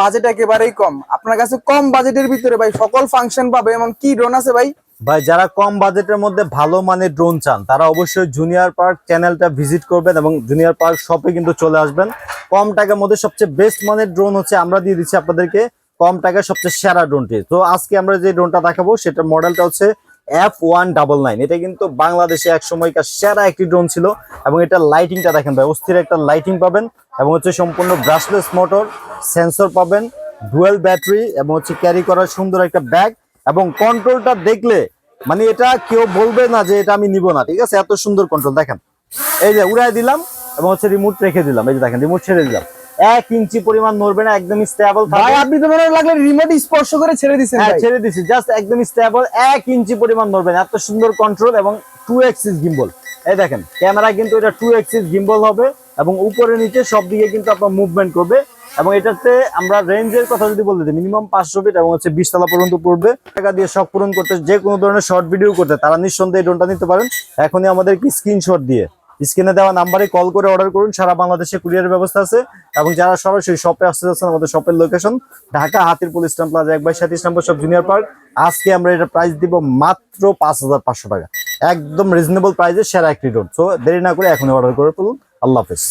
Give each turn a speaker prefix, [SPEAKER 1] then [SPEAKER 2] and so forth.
[SPEAKER 1] Budget একেবারেই কম। আপনার কাছে কম বাজেটের ভিতরে ভাই সকল ফাংশন পাবে, এমন কি ড্রোন আছে ভাই?
[SPEAKER 2] ভাই, যারা কম বাজেটের মধ্যে ভালো মানের ড্রোন চান, তারা অবশ্যই জুনিয়র পার্ক চ্যানেলটা ভিজিট করবেন এবং জুনিয়র পার্ক শপে কিন্তু চলে আসবেন। কম টাকার মধ্যে সবচেয়ে বেস্ট মানের ড্রোন হচ্ছে, আমরা দিয়ে দিচ্ছি আপনাদেরকে কম টাকায় সবচেয়ে সেরা ড্রোনটি তো আজকে আমরা যে ড্রোনটা দেখাবো সেটা মডেলটা হচ্ছে এফ ওয়ান ডাবল নাইন এটা কিন্তু বাংলাদেশে এক সময়কার সেরা একটি ড্রোন ছিল এবং এটা লাইটিংটা দেখেন ভাই, অস্থির একটা লাইটিং পাবেন এবং হচ্ছে সম্পূর্ণ ব্রাশলেস মোটর সেন্সর পাবেন ডুয়েল ব্যাটারি এবং হচ্ছে ক্যারি করার সুন্দর একটা ব্যাগ এবং কন্ট্রোলটা দেখলে মানে এটা কেউ বলবে না যে এটা আমি নিব না ঠিক আছে? এত সুন্দর কন্ট্রোল দেখেন। এই যে উড়াই দিলাম এবং হচ্ছে রিমোট রেখে দিলাম এই যে দেখেন রিমোট ছেড়ে দিলাম। এক ইঞ্চি পরিমাণ নড়বে না একদম স্টেবল
[SPEAKER 1] ভাই আপনি তো মনে লাগলে রিমোট স্পর্শ করে ছেড়ে দিচ্ছেন
[SPEAKER 2] হ্যাঁ
[SPEAKER 1] ভাই।
[SPEAKER 2] ছেড়ে দিছি জাস্ট একদম স্টেবল এক ইঞ্চি পরিমাণ নড়বে না এত সুন্দর কন্ট্রোল এবং টু এক্সিস গিম্বল এই দেখেন ক্যামেরা কিন্তু এটা টু এক্সিস গিম্বল হবে। এবং উপরে নিচে সব দিকে কিন্তু আপনার মুভমেন্ট করবে। এবং এটাতে আমরা রেঞ্জের কথা যদি বলতে মিনিমাম পাঁচশো ফিট এবং হচ্ছে বিশ তলা পর্যন্ত পড়বে। টাকা দিয়ে শখ পূরণ করতে যে কোনো ধরনের শর্ট ভিডিও করতে, তারা নিঃসন্দেহে ড্রোনটা নিতে পারেন। এখনই আমাদেরকে স্ক্রিনশট দিয়ে। স্ক্রিনে দেওয়া নাম্বারে কল করে অর্ডার করুন। সারা বাংলাদেশে কুরিয়ারের ব্যবস্থা আছে। এবং যারা সরাসরি শপে আসতে যাচ্ছেন, আমাদের শপের লোকেশন ঢাকা হাতির পুলিশ স্ট্যাম্প প্লাজা এক বাই সাতিশ নম্বর সব জুনিয়র পার্ক আজকে আমরা এটা প্রাইস দিব মাত্র পাঁচ হাজার পাঁচশো টাকা। একদম রিজনেবল প্রাইসে সেরা একটি ড্রোন সো দেরি না করে এখনই অর্ডার করে ফেলুন। আল্লাহ হাফেজ।